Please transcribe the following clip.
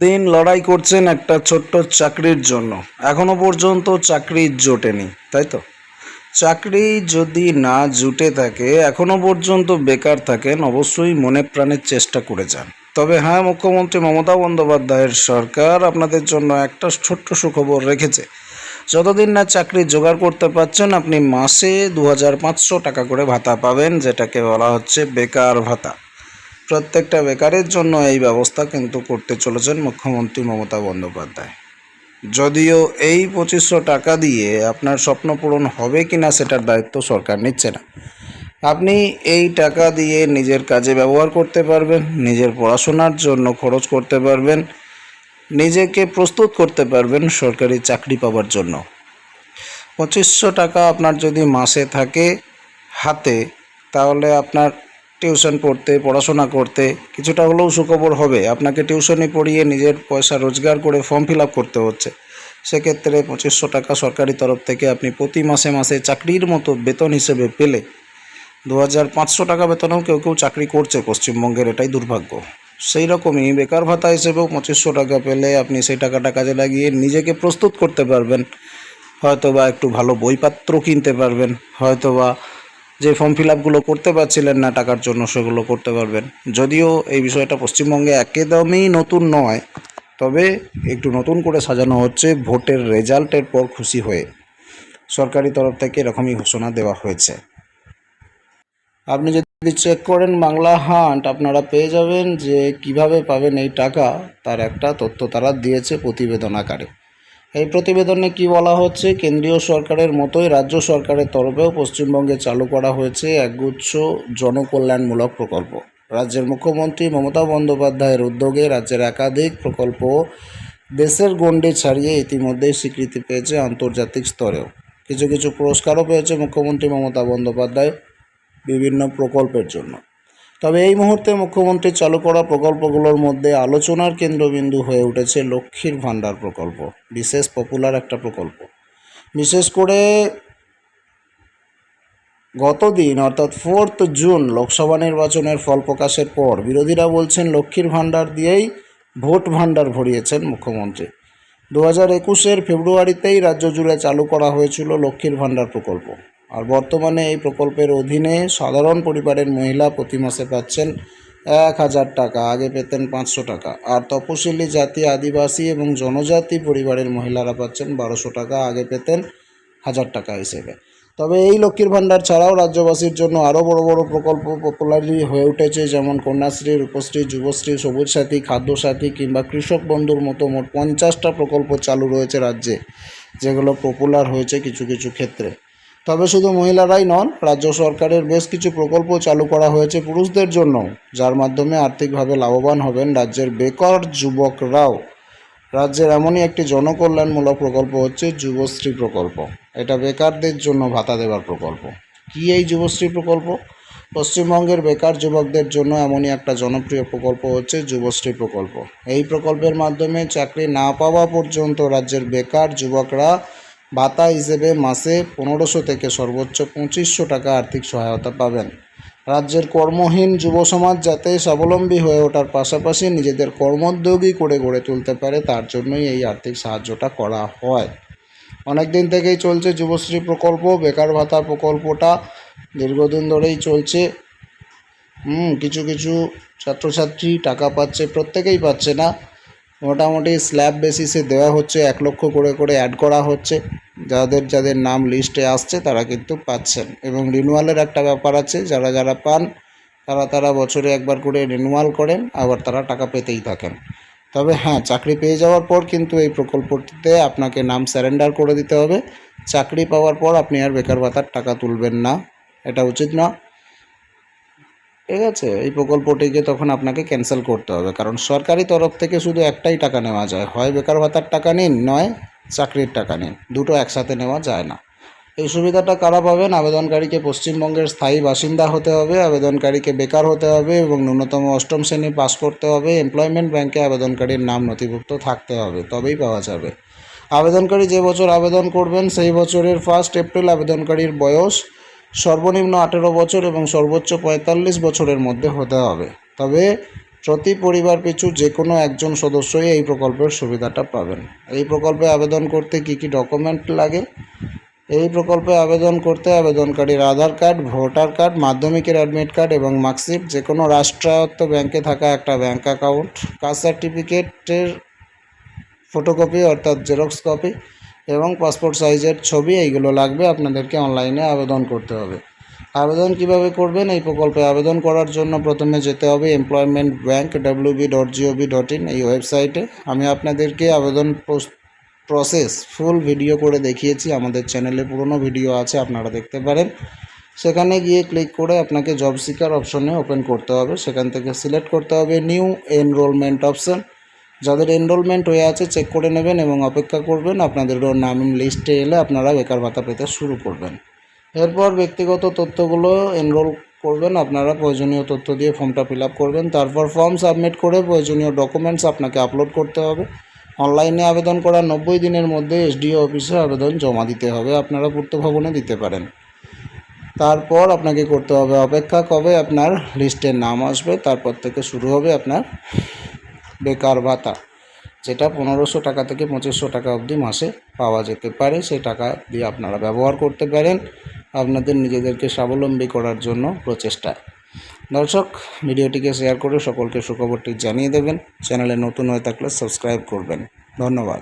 দিন লড়াই করছেন একটা ছোট্ট চাকরির জন্য। এখনও পর্যন্ত চাকরি জোটেনি, তাই তো? চাকরি যদি না জুটে থাকে, এখনও পর্যন্ত বেকার থাকেন, অবশ্যই মনে প্রাণের চেষ্টা করে যান। তবে হ্যাঁ মুখ্যমন্ত্রী মমতা বন্দ্যোপাধ্যায়ের সরকার আপনাদের জন্য একটা ছোট্ট সুখবর রেখেছে। যতদিন না চাকরি জোগাড় করতে পারছেন, আপনি মাসে দু হাজার পাঁচশো টাকা করে ভাতা পাবেন, যেটাকে বলা হচ্ছে বেকার ভাতা। প্রত্যেকটা বেকারের জন্য এই ব্যবস্থা কিন্তু করতে চলেছেন মুখ্যমন্ত্রী মমতা বন্দ্যোপাধ্যায়। যদিও এই পঁচিশশো টাকা দিয়ে আপনার স্বপ্ন পূরণ হবে কি না সেটার দায়িত্ব সরকার নিচ্ছে না। আপনি এই টাকা দিয়ে নিজের কাজে ব্যবহার করতে পারবেন, নিজের পড়াশোনার জন্য খরচ করতে পারবেন, নিজেকে প্রস্তুত করতে পারবেন সরকারি চাকরি পাওয়ার জন্য। পঁচিশশো টাকা আপনার যদি মাসে থাকে হাতে, তাহলে আপনার টিউশন পড়তে, পড়াশোনা করতে, কিছুটা হলেও সুখবর হবে। আপনাকে টিউশনি পড়িয়ে নিজের পয়সা রোজগার করে ফর্ম ফিল করতে হচ্ছে। সেক্ষেত্রে পঁচিশশো টাকা সরকারি তরফ থেকে আপনি প্রতি মাসে মাসে চাকরির মতো বেতন হিসেবে পেলে দু হাজার পাঁচশো টাকা বেতনেও কেউ কেউ চাকরি করছে পশ্চিমবঙ্গের, এটাই দুর্ভাগ্য। সেই রকমই বেকার ভাতা হিসেবেও পঁচিশশো টাকা পেলে আপনি সেই টাকাটা কাজে লাগিয়ে নিজেকে প্রস্তুত করতে পারবেন। হয়তোবা একটু ভালো বইপত্র কিনতে পারবেন, হয়তোবা যে ফর্ম ফিল আপগুলো করতে পারছিলেন না টাকার জন্য, সেগুলো করতে পারবেন। যদিও এই বিষয়টা পশ্চিমবঙ্গে একদমই নতুন নয়, তবে একটু নতুন করে সাজানো হচ্ছে ভোটের রেজাল্টের পর খুশি হয়ে। সরকারি তরফ থেকে এরকমই ঘোষণা দেওয়া হয়েছে। আপনি যদি চেক করেন বাংলা হান্ট আপনারা পেয়ে যাবেন যে কীভাবে পাবেন এই টাকা, তার একটা তথ্য তারা দিয়েছে প্রতিবেদন আকারে এই প্রতিবেদনে কি বলা হচ্ছে, কেন্দ্রীয় সরকারের মতোই রাজ্য সরকারের তরফেও পশ্চিমবঙ্গে চালু করা হয়েছে একগুচ্ছ জনকল্যাণমূলক প্রকল্প। রাজ্যের মুখ্যমন্ত্রী মমতা বন্দ্যোপাধ্যায়ের উদ্যোগে রাজ্যের একাধিক প্রকল্প দেশের গণ্ডি ছাড়িয়ে ইতিমধ্যেই স্বীকৃতি পেয়েছে আন্তর্জাতিক স্তরেও। কিছু কিছু পুরস্কারও পেয়েছে মুখ্যমন্ত্রী মমতা বন্দ্যোপাধ্যায় বিভিন্ন প্রকল্পের জন্য। তবে এই মুহূর্তে মুখ্যমন্ত্রী চালু করা প্রকল্পগুলোর মধ্যে আলোচনার কেন্দ্রবিন্দু হয়ে উঠেছে লক্ষ্মীর ভাণ্ডার প্রকল্প। বিশেষ পপুলার একটা প্রকল্প। বিশেষ করে গতদিন অর্থাৎ ফোর্থ জুন লোকসভা নির্বাচনের ফল প্রকাশের পর, বিরোধীরা বলছেন লক্ষ্মীর ভাণ্ডার দিয়েই ভোট ভাণ্ডার ভরিয়েছেন মুখ্যমন্ত্রী। দু হাজার একুশের ফেব্রুয়ারিতেই রাজ্য জুড়ে চালু করা হয়েছিল লক্ষ্মীর ভাণ্ডার প্রকল্প। আর বর্তমানে এই প্রকল্পের অধীনে সাধারণ পরিবারের মহিলা প্রতি মাসে পাচ্ছেন এক হাজার টাকা, আগে পেতেন পাঁচশো টাকা। আর তপশিলি জাতি, আদিবাসী এবং জনজাতি পরিবারের মহিলারা পাচ্ছেন বারোশো টাকা, আগে পেতেন হাজার টাকা হিসেবে। তবে এই লক্ষ্মীর ভাণ্ডার ছাড়াও রাজ্যবাসীর জন্য আরও বড় বড় প্রকল্প পপুলারি হয়ে উঠেছে, যেমন কন্যাশ্রী, রূপশ্রী, যুবশ্রী সবুজ সাথী খাদ্যসাথী কিংবা কৃষক বন্ধুর মতো মোট পঞ্চাশটা প্রকল্প চালু রয়েছে রাজ্যে, যেগুলো পপুলার হয়েছে কিছু কিছু ক্ষেত্রে। তবে শুধু মহিলারাই নন, রাজ্য সরকারের বেশ কিছু প্রকল্প চালু করা হয়েছে পুরুষদের জন্য, যার মাধ্যমে আর্থিকভাবে লাভবান হবেন রাজ্যের বেকার যুবকরাও। রাজ্যের এমনই একটি জনকল্যাণমূলক প্রকল্প হচ্ছে যুবশ্রী প্রকল্প। এটা বেকারদের জন্য ভাতা দেওয়ার প্রকল্প। কী এই যুবশ্রী প্রকল্প? পশ্চিমবঙ্গের বেকার যুবকদের জন্য এমনই একটা জনপ্রিয় প্রকল্প হচ্ছে যুবশ্রী প্রকল্প। এই প্রকল্পের মাধ্যমে চাকরি না পাওয়া পর্যন্ত রাজ্যের বেকার যুবকরা ভাতা হিসেবে মাসে পনেরোশো থেকে সর্বোচ্চ পঁচিশশো টাকা আর্থিক সহায়তা পাবেন। রাজ্যের কর্মহীন যুব সমাজ যাতে স্বাবলম্বী হয়ে ওঠার পাশাপাশি নিজেদের কর্মোদ্যোগী করে গড়ে তুলতে পারে, তার জন্যই এই আর্থিক সাহায্যটা করা হয়। অনেক দিন থেকেই চলছে যুবশ্রী প্রকল্প, বেকার ভাতা প্রকল্পটা। দীর্ঘদিন ধরেই চলছে। হুম, কিছু কিছু ছাত্রছাত্রী টাকা পাচ্ছে, প্রত্যেকেই পাচ্ছে না। মোটামুটি স্ল্যাব বেসিসে দেওয়া হচ্ছে, এক লক্ষ করে করে অ্যাড করা হচ্ছে। যাদের যাদের নাম লিস্টে আসছে, তারা কিন্তু পাচ্ছেন। এবং রিনুয়ালের একটা ব্যাপার আছে, যারা যারা পান, তারা তারা বছরে একবার করে রিনুয়াল করেন, আবার তারা টাকা পেতেই থাকেন। তবে হ্যাঁ চাকরি পেয়ে যাওয়ার পর কিন্তু এই প্রকল্পটিতে আপনাকে নাম স্যারেন্ডার করে দিতে হবে। চাকরি পাওয়ার পর আপনি আর বেকার ভাতার টাকা তুলবেন না। এটা উচিত না। ঠিক আছে, এই প্রকল্পটিকে তখন আপনাকে ক্যান্সেল করতে হবে। কারণ সরকারি তরফ থেকে শুধু একটাই টাকা নেওয়া যায়। হয় বেকার ভাতার টাকা নিন, নয় চাকরির টাকা নিন। দুটো একসাথে নেওয়া যায় না। এই সুবিধাটা কারা পাবেন? আবেদনকারীকে পশ্চিমবঙ্গের স্থায়ী বাসিন্দা হতে হবে, আবেদনকারীকে বেকার হতে হবে এবং ন্যূনতম অষ্টম শ্রেণি পাস করতে হবে। এমপ্লয়মেন্ট ব্যাংকে আবেদনকারীর নাম নথিভুক্ত থাকতে হবে, তবেই পাওয়া যাবে। আবেদনকারী যে বছর আবেদন করবেন, সেই বছরের ফার্স্ট এপ্রিল আবেদনকারীর বয়স সর্বনিম্ন আঠেরো বছর এবং সর্বোচ্চ পঁয়তাল্লিশ বছরের মধ্যে হতে হবে। তবে প্রতি পরিবার পিছু যে কোনো একজন সদস্যই এই প্রকল্পের সুবিধাটা পাবেন। এই প্রকল্পে আবেদন করতে কী কী ডকুমেন্ট লাগে? এই প্রকল্পে আবেদন করতে আবেদনকারীর আধার কার্ড, ভোটার কার্ড, মাধ্যমিকের অ্যাডমিট কার্ড এবং মার্কশিট যে কোনো রাষ্ট্রায়ত্ত ব্যাংকে থাকা একটা ব্যাংক অ্যাকাউন্ট, কাস্ট সার্টিফিকেটের ফটোকপি অর্থাৎ জেরক্স কপি এবং পাসপোর্ট সাইজের ছবি, এইগুলো লাগবে। আপনাদেরকে অনলাইনে আবেদন করতে হবে। আবেদন কীভাবে করবেন? এই প্রকল্পে আবেদন করার জন্য প্রথমে যেতে হবে employment bank WB dot GOV dot in এই ওয়েবসাইটে আমি আপনাদেরকে আবেদন প্রস- প্রসেস ফুল ভিডিও করে দেখিয়েছি। আমাদের চ্যানেলে পুরনো ভিডিও আছে, আপনারা দেখতে পারেন। সেখানে গিয়ে ক্লিক করে আপনাকে জব সিকার অপশনে ওপেন করতে হবে। সেখান থেকে সিলেক্ট করতে হবে নিউ এনরোলমেন্ট অপশন যাদের এনরোলমেন্ট হয়ে আছে চেক করে নেবেন এবং অপেক্ষা করবেন। আপনাদের নাম লিস্টে এলে আপনারা বেকার ভাতা পেতে শুরু করবেন। এরপর ব্যক্তিগত তথ্যগুলো এনরোল করবেন। আপনারা প্রয়োজনীয় তথ্য দিয়ে ফর্মটা ফিল করবেন। তারপর ফর্ম সাবমিট করে প্রয়োজনীয় ডকুমেন্টস আপনাকে আপলোড করতে হবে। অনলাইনে আবেদন করার নব্বই দিনের মধ্যে এসডিও অফিসে আবেদন জমা দিতে হবে। আপনারা পূর্ত ভবনে দিতে পারেন। তারপর আপনাকে করতে হবে অপেক্ষা কবে আপনার লিস্টের নাম আসবে, তারপর থেকে শুরু হবে আপনার বেকার ভাতা, যেটা পনেরোশো টাকা থেকে পঁচিশশো টাকা অবধি মাসে পাওয়া যেতে পারে সেই টাকা দিয়ে আপনারা ব্যবহার করতে পারেন আপনাদের নিজেদেরকে স্বাবলম্বী করার জন্য প্রচেষ্টা দর্শক, ভিডিওটিকে শেয়ার করে সকলকে সুখবরটি জানিয়ে দেবেন, চ্যানেলে নতুন হয়ে থাকলে সাবস্ক্রাইব করবেন। ধন্যবাদ।